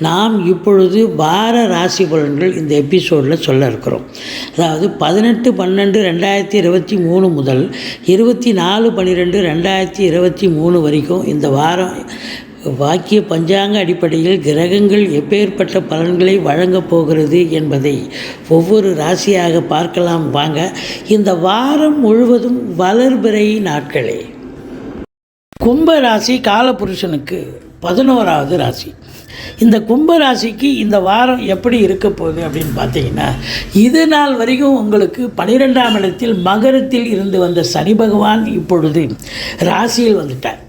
நாம் இப்பொழுது வார ராசி பலன்கள் இந்த எபிசோடில் சொல்ல இருக்கிறோம். அதாவது பதினெட்டு பன்னெண்டு ரெண்டாயிரத்தி இருபத்தி மூணு முதல் இருபத்தி நாலு பன்னிரெண்டு ரெண்டாயிரத்தி இருபத்தி மூணு வரைக்கும் இந்த வாரம் வாக்கிய பஞ்சாங்க அடிப்படையில் கிரகங்கள் எப்பேற்பட்ட பலன்களை வழங்கப் போகிறது என்பதை ஒவ்வொரு ராசியாக பார்க்கலாம். வாங்க இந்த வாரம் முழுவதும் வளர்பிறை நாட்களே. கும்ப ராசி காலபுருஷனுக்கு பதினோராவது ராசி. இந்த கும்பராசிக்கு இந்த வாரம் எப்படி இருக்க போகுது அப்படின்னு பார்த்தீங்கன்னா இது நாள் வரைக்கும் உங்களுக்கு பனிரெண்டாம் இடத்தில் மகரத்தில் இருந்து வந்த சனி பகவான் இப்பொழுது ராசியில் வந்துட்டார்.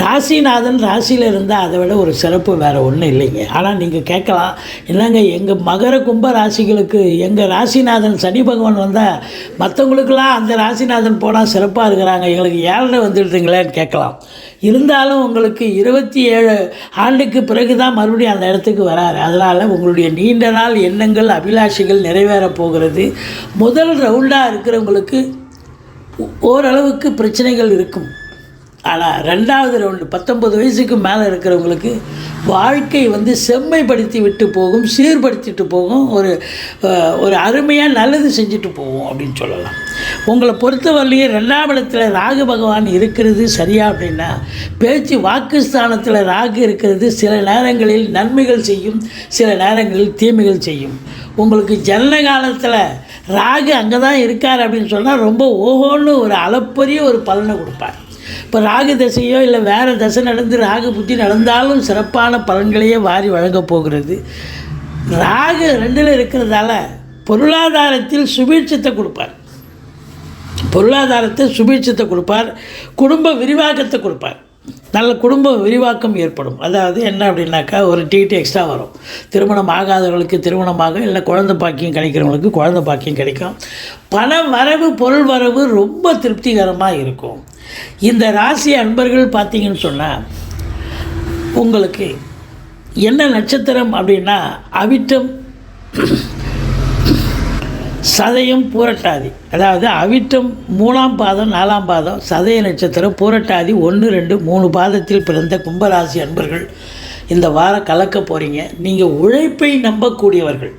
ராசிநாதன் ராசியில் இருந்தால் அதை விட ஒரு சிறப்பு வேறு ஒன்றும் இல்லைங்க. ஆனால் நீங்கள் கேட்கலாம் என்னங்க எங்கள் மகர கும்ப ராசிகளுக்கு எங்கள் ராசிநாதன் சனி பகவான் வந்தால் மற்றவங்களுக்கெல்லாம் அந்த ராசிநாதன் போனால் சிறப்பாக இருக்கிறாங்க எங்களுக்கு ஏழரை வந்துடுதுங்களேன்னு கேட்கலாம். இருந்தாலும் உங்களுக்கு இருபத்தி ஏழு ஆண்டுக்கு பிறகு தான் மறுபடியும் அந்த இடத்துக்கு வராரு. அதனால் உங்களுடைய நீண்ட நாள் எண்ணங்கள் அபிலாஷைகள் நிறைவேறப் போகிறது. முதல் ரவுண்டாக இருக்கிறவங்களுக்கு ஓரளவுக்கு பிரச்சனைகள் இருக்கும். ஆனால் ரெண்டாவது ரவுண்டு பத்தொம்பது வயசுக்கு மேலே இருக்கிறவங்களுக்கு வாழ்க்கை வந்து செம்மைப்படுத்தி விட்டு போகும் சீர்படுத்திட்டு போகும் ஒரு ஒரு அருமையாக நல்லது செஞ்சுட்டு போகும் அப்படின்னு சொல்லலாம். உங்களை பொறுத்தவரையிலேயே ரெண்டாம் இடத்துல ராகு பகவான் இருக்கிறது சரியா அப்படின்னா பேச்சு வாக்குஸ்தானத்தில் ராகு இருக்கிறது சில நேரங்களில் நன்மைகள் செய்யும் சில நேரங்களில் தீமைகள் செய்யும். உங்களுக்கு ஜனன காலத்தில் ராகு அங்கே தான் இருக்கார் அப்படின்னு சொன்னால் ரொம்ப ஓஹோன்னு ஒரு அளப்பரிய ஒரு பலனை கொடுப்பார். இப்போ ராகு தசையோ இல்லை வேறு தசை நடந்து ராகு புத்தி நடந்தாலும் சிறப்பான பலன்களையே வாரி வழங்கப் போகிறது. ராகு ரெண்டில் இருக்கிறதால பொருளாதாரத்தில் சுபீட்சத்தை கொடுப்பார். பொருளாதாரத்தை சுபீட்சத்தை கொடுப்பார் குடும்ப விரிவாக்கத்தை கொடுப்பார். நல்ல குடும்ப விரிவாக்கம் ஏற்படும். அதாவது என்ன அப்படின்னாக்கா ஒரு டிடி எக்ஸ்ட்ரா வரும். திருமணம் ஆகாதவர்களுக்கு திருமணமாக இல்லை குழந்தை பாக்கியம் கிடைக்கிறவங்களுக்கு குழந்தை பாக்கியம் கிடைக்கும். பண வரவு பொருள் வரவு ரொம்ப திருப்திகரமாக இருக்கும். இந்த ராசி அன்பர்கள் பார்த்தீங்கன்னு சொன்னால் உங்களுக்கு என்ன நட்சத்திரம் அப்படின்னா அவிட்டம் சதயம் பூரட்டாதி. அதாவது அவிட்டம் மூணாம் பாதம் நாலாம் பாதம் சதய நட்சத்திரம் பூரட்டாதி ஒன்று ரெண்டு மூணு பாதத்தில் பிறந்த கும்பராசி அன்பர்கள் இந்த வாரம் கலக்க போகிறீங்க நீங்கள் உழைப்பை நம்பக்கூடியவர்கள்.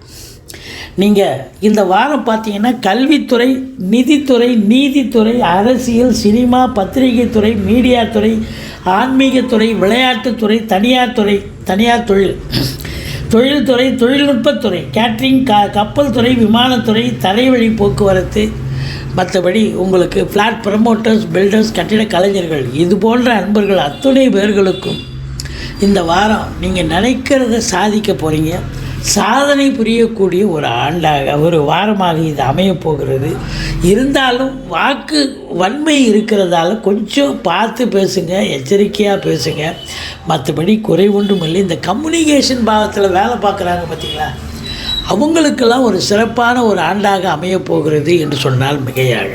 நீங்கள் இந்த வாரம் பார்த்தீங்கன்னா கல்வித்துறை நிதித்துறை நீதித்துறை அரசியல் சினிமா பத்திரிகைத்துறை மீடியா துறை ஆன்மீகத்துறை விளையாட்டுத்துறை தனியார் துறை தனியார் தொழில். தொழில்துறை தொழில்நுட்பத்துறை கேட்ரிங் க கப்பல் துறை விமானத்துறை தரைவழி போக்குவரத்து மற்றபடி உங்களுக்கு ஃப்ளாட் ப்ரமோட்டர்ஸ் பில்டர்ஸ் கட்டிட கலைஞர்கள் இது போன்ற அன்பர்கள் அத்துணை பேர்களுக்கும் இந்த வாரம் நீங்கள் நினைக்கிறத சாதிக்க போகிறீங்க சாதனை புரியக்கூடிய ஒரு ஆண்டாக ஒரு வாரமாக இது அமையப் போகிறது. இருந்தாலும் வாக்கு வன்மை இருக்கிறதால கொஞ்சம் பார்த்து பேசுங்க எச்சரிக்கையாக பேசுங்க. மற்றபடி குறை ஒன்றும் இல்லை. இந்த கம்யூனிகேஷன் பாகத்தில் வேலை பார்க்குறாங்க பார்த்தீங்களா அவங்களுக்கெல்லாம் ஒரு சிறப்பான ஒரு ஆண்டாக அமையப் போகிறது என்று சொன்னால் மிகையாக.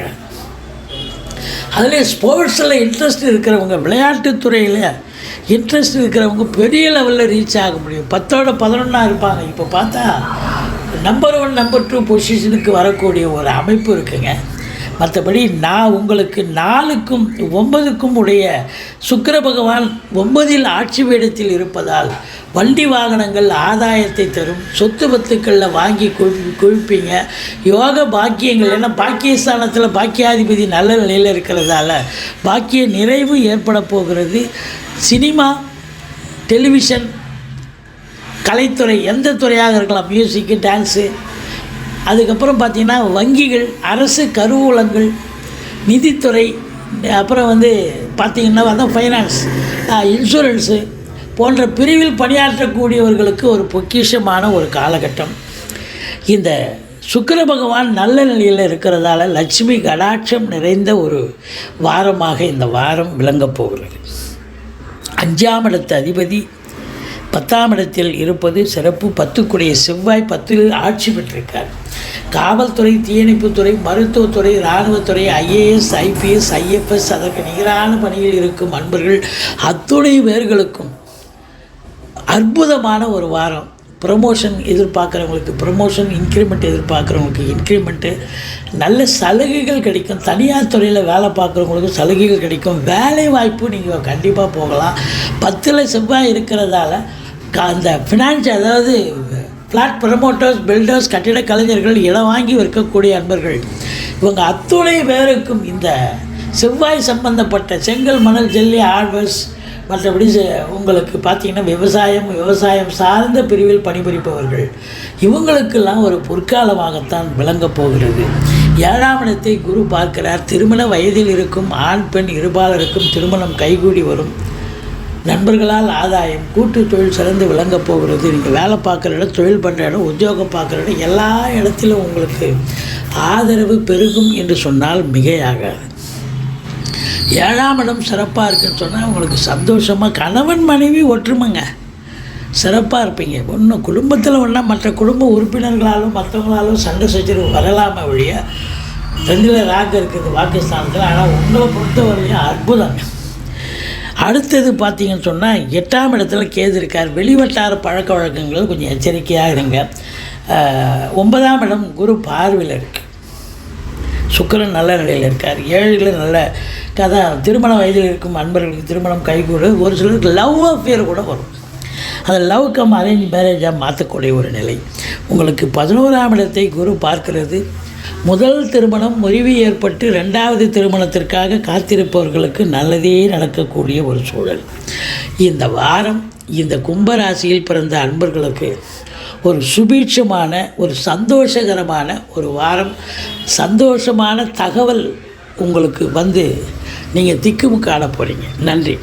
அதில் ஸ்போர்ட்ஸில் இன்ட்ரெஸ்ட் இருக்கிறவங்க விளையாட்டுத்துறையில் இன்ட்ரெஸ்ட் இருக்கிறவங்க பெரிய லெவலில் ரீச் ஆக முடியும். பத்தோட பதினொன்றா இருப்பாங்க. இப்போ பார்த்தா நம்பர் ஒன் நம்பர் டூ பொசிஷனுக்கு வரக்கூடிய ஒரு அமைப்பு இருக்குங்க. மற்றபடி நான் உங்களுக்கு நாலுக்கும் ஒன்பதுக்கும் உடைய சுக்கர பகவான் ஒன்பதில் ஆட்சி வேடத்தில் இருப்பதால் வண்டி வாகனங்கள் ஆதாயத்தை தரும். சொத்து பத்துக்களில் வாங்கி குவி குவிப்பீங்க யோக பாக்கியங்கள் ஏன்னா பாக்கியஸ்தானத்தில் பாக்கியாதிபதி நல்ல நிலையில் இருக்கிறதால பாக்கிய நிறைவு ஏற்பட போகிறது. சினிமா டெலிவிஷன் கலைத்துறை எந்த துறையாக இருக்கலாம் மியூசிக்கு டான்ஸு அதுக்கப்புறம் பார்த்திங்கன்னா வங்கிகள் அரசு கருவூலங்கள் நிதித்துறை அப்புறம் வந்து பார்த்திங்கன்னா அதான் ஃபைனான்ஸ் இன்சூரன்ஸு போன்ற பிரிவில் பணியாற்றக்கூடியவர்களுக்கு ஒரு பொக்கிஷமான ஒரு காலகட்டம். இந்த சுக்கர பகவான் நல்ல நிலையில் இருக்கிறதால லட்சுமி கடாட்சம் நிறைந்த ஒரு வாரமாக இந்த வாரம் விளங்கப் போகிறது. அஞ்சாம் இடத்து அதிபதி பத்தாம் இடத்தில் இருப்பது சிறப்பு. பத்துக்குடைய செவ்வாய் பத்தில் ஆட்சி பெற்றிருக்கார். காவல்துறை தீயணைப்புத்துறை மருத்துவத்துறை இராணுவத்துறை ஐஏஎஸ் ஐபிஎஸ் ஐஎஃப்எஸ் அதற்கு நிகரான பணியில் இருக்கும் அன்பர்கள் அத்துணை பேர்களுக்கும் அற்புதமான ஒரு வாரம். ப்ரமோஷன் எதிர்பார்க்குறவங்களுக்கு ப்ரமோஷன் இன்க்ரிமெண்ட் எதிர்பார்க்குறவங்களுக்கு இன்க்ரிமெண்ட்டு நல்ல சலுகைகள் கிடைக்கும். தனியார் துறையில் வேலை பார்க்குறவங்களுக்கு சலுகைகள் கிடைக்கும். வேலை வாய்ப்பு நீங்கள் கண்டிப்பாக போகலாம். பத்தில் செவ்வாய் இருக்கிறதால க- அந்த ஃபினான்ஸ் அதாவது ஃப்ளாட் ப்ரமோட்டர்ஸ் பில்டர்ஸ் கட்டிட கலைஞர்கள் இடம் வாங்கி விற்கக்கூடிய அன்பர்கள். இவங்க அத்துணை பேருக்கும் இந்த செவ்வாய் சம்பந்தப்பட்ட செங்கல் மணல் ஜெல்லி ஆர்வஸ் மற்றபடி செ- உங்களுக்கு பார்த்தீங்கன்னா விவசாயம் விவசாயம் சார்ந்த பிரிவில் பணிபுரிப்பவர்கள் இவங்களுக்கெல்லாம் ஒரு பொற்காலமாகத்தான் விளங்கப் போகிறது. ஏழாம் இடத்தை குரு பார்க்கிறார். திருமண வயதில் இருக்கும் ஆண் பெண் இருபாலருக்கும் திருமணம் கைகூடி வரும். நண்பர்களால் ஆதாயம் கூட்டு தொழில் சிறந்து விளங்கப் போகிறது. நீங்கள் வேலை பார்க்குற இடம் தொழில் பண்ணுற இடம் உத்தியோகம் பார்க்குற இடம் எல்லா இடத்திலும் உங்களுக்கு ஆதரவு பெருகும் என்று சொன்னால் மிகையாகாது ஏழாம் இடம் சிறப்பாக இருக்குன்னு சொன்னால் உங்களுக்கு சந்தோஷமாக கணவன் மனைவி ஒற்றுமைங்க. சிறப்பாக இருப்பீங்க. ஒன்றும் குடும்பத்தில் ஒன்றா மற்ற குடும்ப உறுப்பினர்களாலும் மற்றவங்களாலும் சண்டை சச்சரவு வரலாம வழியாக ரெண்டில் ராக்கு இருக்குது பாகிஸ்தானத்தில். ஆனால் உங்களை பொறுத்தவரையும் அற்புதங்க அடுத்தது பார்த்தீங்கன்னு சொன்னால் எட்டாம் இடத்துல கேது இருக்கார். வெளிவட்டார பழக்க வழக்கங்கள் கொஞ்சம் எச்சரிக்கையாக இருங்க. ஒன்பதாம் இடம் குரு பார்வையில் இருக்குது சுக்கிரன் நல்ல நிலையில் இருக்கார். ஏழில் நல்ல கதை. திருமண வயதில் இருக்கும் அன்பர்களுக்கு திருமணம் கைகூட. ஒரு சிலருக்கு லவ் அஃபேர் கூட வரும். அந்த லவ் கம் அரேஞ்ச் மேரேஜாக மாற்றக்கூடிய ஒரு நிலை. உங்களுக்கு பதினோராம் இடத்தை குரு பார்க்கிறது. முதல் திருமணம் முறிவு ஏற்பட்டு ரெண்டாவது திருமணத்திற்காக காத்திருப்பவர்களுக்கு நல்லதே நடக்கக்கூடிய ஒரு சூழல். இந்த வாரம் இந்த கும்பராசியில் பிறந்த அன்பர்களுக்கு ஒரு சுபீட்சமான ஒரு சந்தோஷகரமான ஒரு வாரம் சந்தோஷமான தகவல் உங்களுக்கு வந்து நீங்கள் திக்குமுக்காட போகிறீங்க நன்றி.